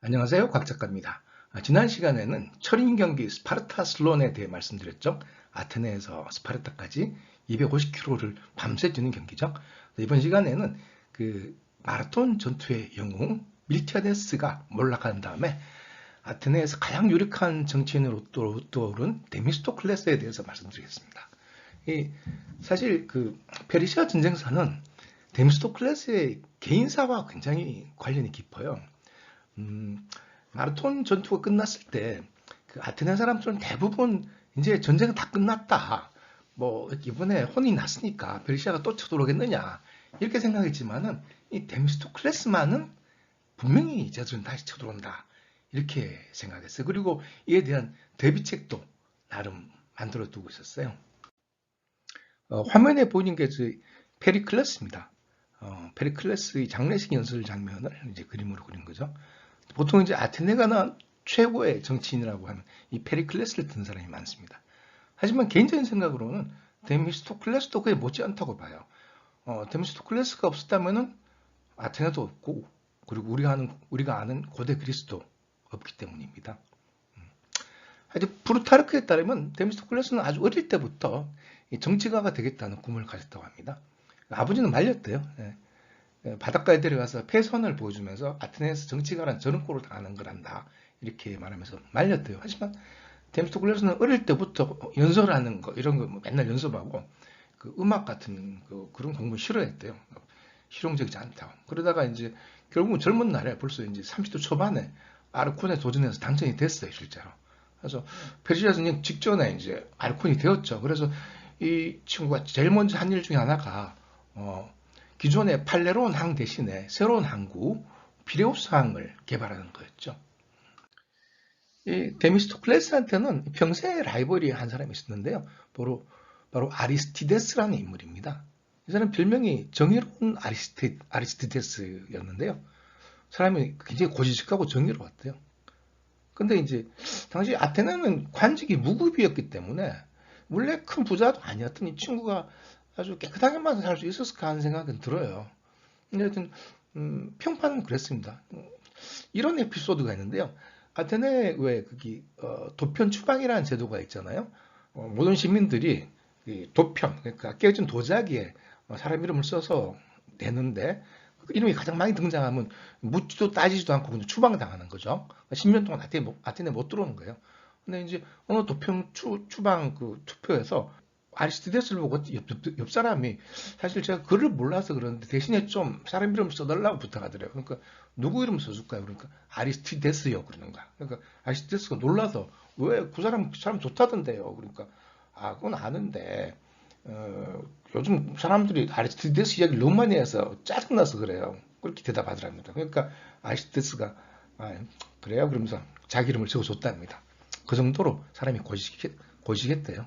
안녕하세요. 곽 작가입니다. 아, 지난 시간에는 철인 경기 스파르타 슬론에 대해 말씀드렸죠. 아테네에서 스파르타까지 250km를 밤새 뛰는 경기죠. 이번 시간에는 그 마라톤 전투의 영웅 밀티아데스가 몰락한 다음에 아테네에서 가장 유력한 정치인으로 떠오른 데미스토클레스에 대해서 말씀드리겠습니다. 사실 그 페르시아 전쟁사는 데미스토클레스의 개인사와 굉장히 관련이 깊어요. 음, 마라톤 전투가 끝났을 때 그 아테네 사람들은 대부분 이제 전쟁은 다 끝났다. 뭐 이번에 혼이 났으니까 베르시아가 또 쳐들어오겠느냐 이렇게 생각했지만은 이 데미스토클레스만은 분명히 저들은 다시 쳐들어온다 이렇게 생각했어요. 그리고 이에 대한 대비책도 나름 만들어 두고 있었어요. 어, 화면에 보이는 게 페리클레스입니다. 어, 페리클레스의 장례식 연설 장면을 이제 그림으로 그린 거죠. 보통 이제 아테네가 난 최고의 정치인이라고 하면 이 페리클레스를 든 사람이 많습니다. 하지만 개인적인 생각으로는 데미스토클레스도 그에 못지않다고 봐요. 어, 데미스토클레스가 없었다면은 아테네도 없고 그리고 우리가 아는 우리가 아는 고대 그리스도 없기 때문입니다. 음. 하여튼 부르타르크에 따르면 데미스토클레스는 아주 어릴 때부터 정치가가 되겠다는 꿈을 가졌다고 합니다. 아버지는 말렸대요. 예. 예, 바닷가에 데려가서 패선을 보여주면서 아테네에서 정치가란 저런 꼴을 당하는 거란다. 이렇게 말하면서 말렸대요. 하지만 데미스토클레스는 어릴 때부터 연설하는 거 이런 거뭐 맨날 연습하고 그 음악 같은 그 그런 공부 싫어했대요. 실용적이지 않다고. 그러다가 이제 결국은 젊은 날에 벌써 이제 30대 초반에 아르콘에 도전해서 당선이 됐어요, 실제로. 그래서 페르시아 전쟁 직전에 이제 아르콘이 되었죠. 그래서 이 친구가 제일 먼저 한 일 중에 하나가 어, 기존의 팔레론 항 대신에 새로운 항구 피레우스 항을 개발하는 거였죠. 이 데미스토클레스한테는 평생 라이벌이 한 사람이 있었는데요. 바로 바로 아리스티데스라는 인물입니다. 이 사람 별명이 정의로운 아리스티, 아리스티데스였는데요. 사람이 굉장히 고지식하고 정의로웠대요. 근데 이제 당시 아테네는 관직이 무급이었기 때문에 원래 큰 부자도 아니었던 이 친구가 아주 깨끗하게만 살 수 있었을까 하는 생각은 들어요. 근데 하여튼 음, 평판은 그랬습니다. 이런 에피소드가 있는데요. 아테네 왜 거기 어, 도편 추방이라는 제도가 있잖아요. 어, 모든 시민들이 도편 그러니까 깨진 도자기에 어, 사람 이름을 써서 내는데 그 이름이 가장 많이 등장하면 묻지도 따지지도 않고 그냥 추방당하는 거죠. 10년 동안 아테네 못, 아테네 못 들어오는 거예요. 근데 이제 어느 도평 추, 추방 그 투표에서 아리스티데스를 보고 옆, 옆, 옆, 사람이 사실 제가 글을 몰라서 그러는데 대신에 좀 사람 이름 써달라고 부탁하더래요. 그러니까 누구 이름 써줄까요? 그러니까 아리스티데스요. 그러는 거야. 그러니까 아리스티데스가 놀라서 왜 그 사람 그 사람 좋다던데요. 그러니까 아 그건 아는데 어, 요즘 사람들이 아리스티데스 이야기를 너무 많이 해서 짜증나서 그래요. 그렇게 대답하더랍니다. 그러니까 아리스티데스가 아, 그래요. 그러면서 자기 이름을 적어줬답니다. 그 정도로 사람이 고지식, 고지식했대요.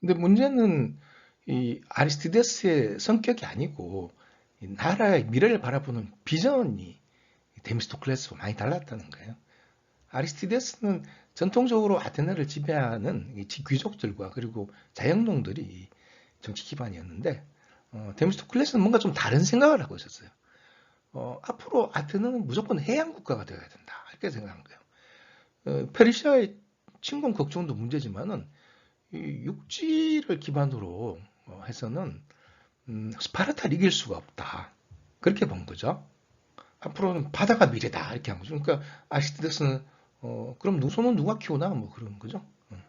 근데 문제는 이 아리스티데스의 성격이 아니고 나라의 미래를 바라보는 비전이 데미스토클레스와 많이 달랐다는 거예요. 아리스티데스는 전통적으로 아테네를 지배하는 귀족들과 그리고 자영농들이 정치 기반이었는데 어, 데미스토클레스는 뭔가 좀 다른 생각을 하고 있었어요. 어, 앞으로 아테네는 무조건 해양 국가가 되어야 된다 이렇게 생각한 거예요. 어, 페르시아의 침공 걱정도 문제지만은 육지를 기반으로 어, 해서는 음, 스파르타를 이길 수가 없다. 그렇게 본 거죠. 앞으로는 바다가 미래다 이렇게 한 거죠. 그러니까 아시티데스는 어, 그럼 손은 누가 키우나 뭐 그런 거죠. 어.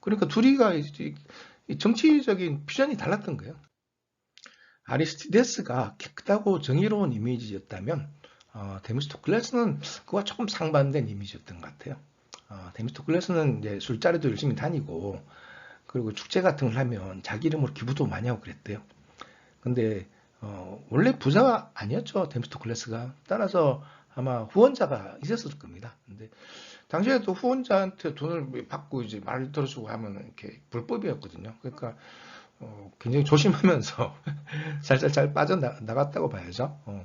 그러니까 둘이가 정치적인 비전이 달랐던 거예요. 아리스티데스가 깨끗하고 정의로운 이미지였다면 어, 데미스토클레스는 그와 조금 상반된 이미지였던 것 같아요. 어, 데미스토클레스는 이제 술자리도 열심히 다니고 그리고 축제 같은 걸 하면 자기 이름으로 기부도 많이 하고 그랬대요. 근데 어, 원래 부자가 아니었죠 데미스토클레스가 따라서 아마 후원자가 있었을 겁니다. 근데 당시에도 후원자한테 돈을 받고 이제 말을 들어주고 하면 이렇게 불법이었거든요. 그러니까 어, 굉장히 조심하면서 살살잘 빠져나갔다고 봐야죠. 어.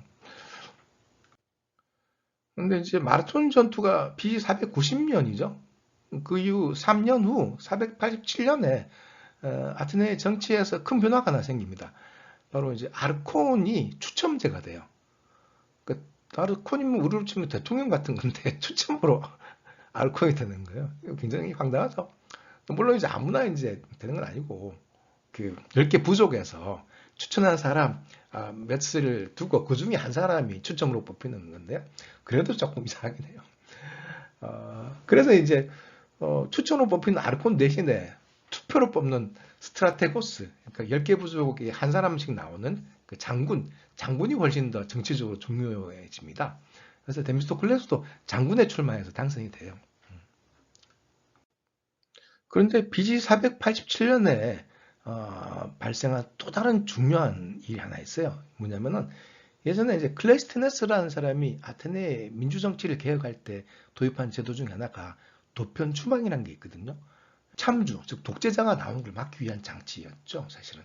근데 이제 마라톤 전투가 BC 490년이죠. 그 이후 3년 후 487년에 어, 아테네 정치에서 큰 변화가 하나 생깁니다. 바로 이제 아르콘이 추첨제가 돼요. 그 아르콘이면 우리로 치면 대통령 같은 건데 추첨으로 아르콘이 되는 거예요. 굉장히 황당하죠. 물론 이제 아무나 이제 되는 건 아니고 그 10개 부족에서 추천한 사람 아, 몇을 두고 그 중에 한 사람이 추첨으로 뽑히는 건데 그래도 조금 이상하긴 해요. 어, 그래서 이제 어, 추천으로 뽑히는 아르콘 대신에 투표로 뽑는 스트라테고스, 그러니까 10개 부족에 한 사람씩 나오는 그 장군, 장군이 훨씬 더 정치적으로 중요해집니다. 그래서 데미스토클레스도 장군에 출마해서 당선이 돼요. 그런데 BG 487년에 어, 발생한 또 다른 중요한 일이 하나 있어요. 뭐냐면은 예전에 이제 클레스티네스라는 사람이 아테네 민주정치를 개혁할 때 도입한 제도 중에 하나가 도편 추방이라는 게 있거든요. 참주, 즉 독재자가 나오는 걸 막기 위한 장치였죠, 사실은.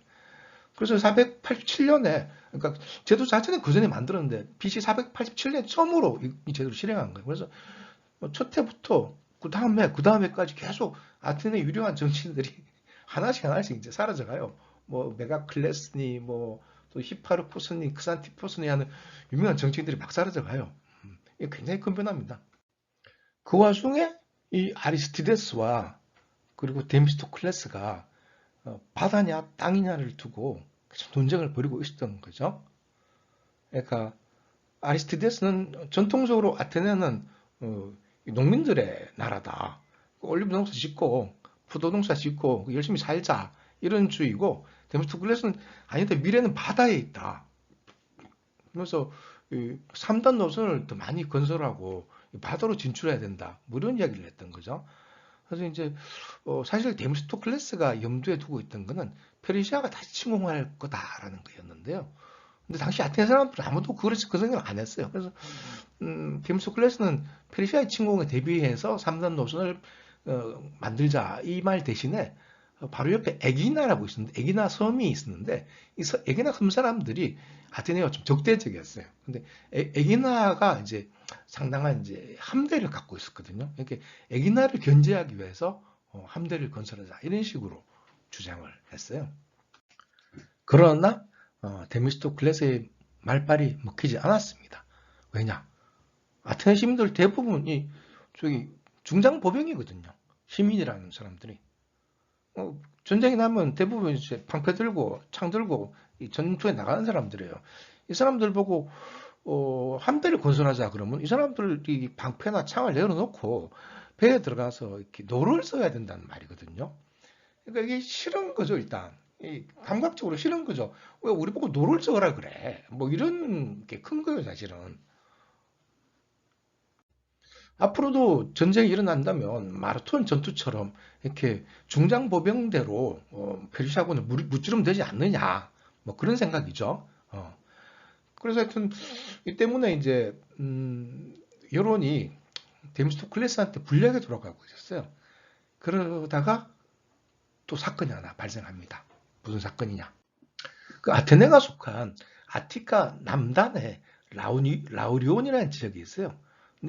그래서 487년에, 그러니까 제도 자체는 그 전에 만들었는데 BC 487년 처음으로 이 제도를 실행한 거예요. 그래서 뭐첫 해부터 그 다음에 그 다음에까지 계속 아테네 유력한 정치인들이 하나씩 하나씩 이제 사라져가요. 뭐 메가클레스니, 뭐 또 히파르포스니, 크산티포스니 하는 유명한 정치인들이 막 사라져가요. 음, 이게 굉장히 큰 변화입니다. 그 와중에 이 아리스티데스와 그리고 데미스토클레스가 어, 바다냐 땅이냐를 두고 논쟁을 벌이고 있었던 거죠. 그러니까 아리스티데스는 전통적으로 아테네는 어, 농민들의 나라다. 올리브 농사 짓고 포도 농사 짓고 열심히 살자 이런 주의고 데미스토클레스는 아니다 미래는 바다에 있다. 그래서 3단 노선을 더 많이 건설하고 바다로 진출해야 된다. 뭐 이런 이야기를 했던 거죠. 그래서 이제 어 사실 데미스토클레스가 염두에 두고 있던 거는 페르시아가 다시 침공할 거다라는 거였는데요. 근데 당시 아테네 사람들은 아무도 그걸 그 생각을 안 했어요. 그래서 음, 데미스토클레스는 페르시아의 침공에 대비해서 3단 노선을 어, 만들자 이 말 대신에 바로 옆에 에기나라고 있었는데 에기나 섬이 있었는데 이 서, 에기나 섬 사람들이 아테네와 좀 적대적이었어요. 근데 에, 에기나가 이제 상당한 이제 함대를 갖고 있었거든요. 이렇게 에기나를 견제하기 위해서 어, 함대를 건설하자 이런 식으로 주장을 했어요. 그러나 어, 데미스토클레스의 말빨이 먹히지 않았습니다. 왜냐? 아테네 시민들 대부분이 저기 중장 보병이거든요. 시민이라는 사람들이. 어, 전쟁이 나면 대부분 이제 방패 들고 창 들고 전투에 나가는 사람들이에요. 이 사람들 보고 어, 함대를 건설하자 그러면 이 사람들이 방패나 창을 내려놓고 배에 들어가서 이렇게 노를 써야 된다는 말이거든요. 그러니까 이게 싫은 거죠 일단. 이 감각적으로 싫은 거죠. 왜 우리 보고 노를 써라 그래? 뭐 이런 게 큰 거예요 사실은. 앞으로도 전쟁이 일어난다면 마라톤 전투처럼 이렇게 중장보병대로 어, 페르시아군을 무찌르면 되지 않느냐 뭐 그런 생각이죠. 어. 그래서 하여튼 이 때문에 이제 음, 여론이 데미스토클레스한테 불리하게 돌아가고 있었어요. 그러다가 또 사건이 하나 발생합니다. 무슨 사건이냐? 그 아테네가 속한 아티카 남단에 라우니, 라우리온이라는 지역이 있어요.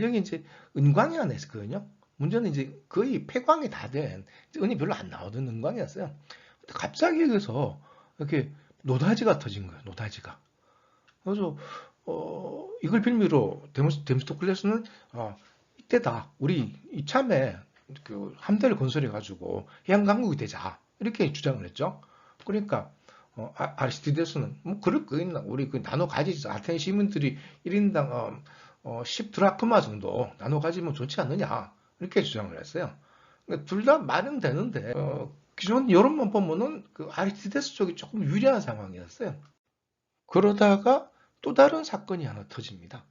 여기 이제 은광이 하나 있었거든요. 문제는 이제 거의 폐광이 다 된 은이 별로 안 나오던 은광이었어요. 근데 갑자기 여기서 이렇게 노다지가 터진 거예요. 노다지가. 그래서 어, 이걸 빌미로 데모스토클레스는 어, 이때다. 우리 이참에 그 함대를 건설해 가지고 해양 강국이 되자 이렇게 주장을 했죠. 그러니까 어, 아, 리스티데스는 뭐 그럴 거 있나 우리 그 나눠 가지자 아테네 시민들이 1인당 어, 어, 10드라크마 정도 나눠 가지면 좋지 않느냐 이렇게 주장을 했어요. 그러니까 둘다 말은 되는데 어, 기존 여론만 보면은 그 아리스티데스 쪽이 조금 유리한 상황이었어요. 그러다가 또 다른 사건이 하나 터집니다.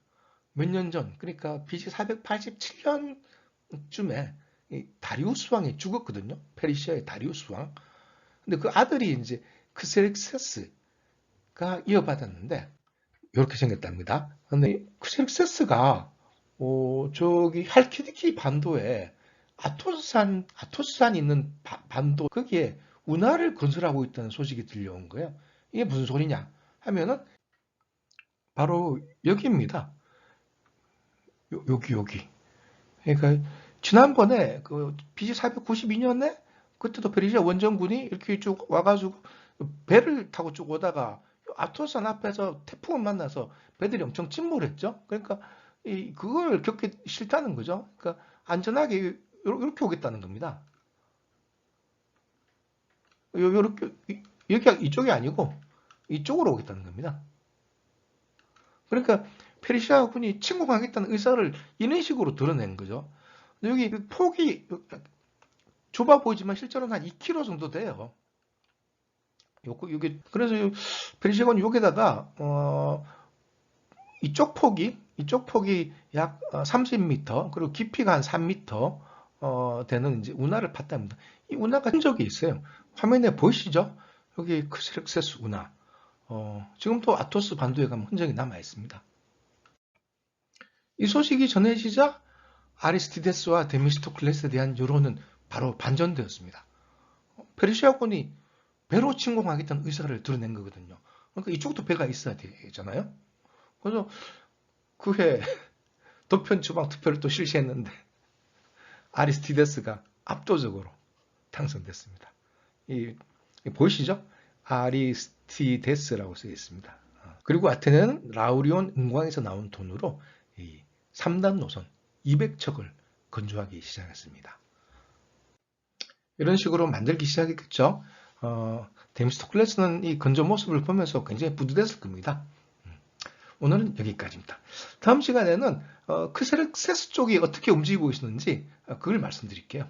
몇 년 전, 그러니까 BC 487년쯤에 다리우스 왕이 죽었거든요. 페르시아의 다리우스 왕. 근데 그 아들이 이제 크세릭세스가 이어받았는데 이렇게 생겼답니다. 근데 크세릭세스가 어, 저기 할키디키 반도에 아토스산 아토스산이 있는 바, 반도 거기에 운하를 건설하고 있다는 소식이 들려온 거예요. 이게 무슨 소리냐 하면은 바로 여기입니다. 요, 여기 여기. 그러니까 지난번에 그 BC 492년에 그때도 페르시아 원정군이 이렇게 쭉 와가지고 배를 타고 쭉 오다가 아토산 앞에서 태풍을 만나서 배들이 엄청 침몰했죠. 그러니까 이 그걸 겪기 싫다는 거죠. 그러니까 안전하게 이렇게 오겠다는 겁니다. 요렇게 여기 이쪽이 아니고 이쪽으로 오겠다는 겁니다. 그러니까 페르시아 군이 침공하겠다는 의사를 이런 식으로 드러낸 거죠. 여기 폭이 좁아 보이지만 실제로는 한 2km 정도 돼요. 요거 요게 그래서 페르시아군 여기다가 어 이쪽 폭이 이쪽 폭이 약 30m 어, 그리고 깊이가 한 3m 어 되는 이제 운하를 팠답니다. 이 운하가 흔적이 있어요. 화면에 보이시죠? 여기 크스렉세스 운하. 어, 지금도 아토스 반도에 가면 흔적이 남아 있습니다. 이 소식이 전해지자 아리스티데스와 데미스토클레스에 대한 여론은 바로 반전되었습니다. 페르시아군이 배로 침공하겠다는 의사를 드러낸 거거든요. 그러니까 이쪽도 배가 있어야 되잖아요. 그래서 그해 도편 추방 투표를 또 실시했는데 아리스티데스가 압도적으로 당선됐습니다. 이, 이 보이시죠? 아리스티데스라고 쓰여 있습니다. 그리고 아테네는 라우리온 은광에서 나온 돈으로 이 3단 노선 200척을 건조하기 시작했습니다. 이런 식으로 만들기 시작했겠죠. 어, 데미스토클레스는 이 건조 모습을 보면서 굉장히 뿌듯했을 겁니다. 음, 오늘은 여기까지입니다. 다음 시간에는 어, 크세르세스 쪽이 어떻게 움직이고 있는지 어, 그걸 말씀드릴게요.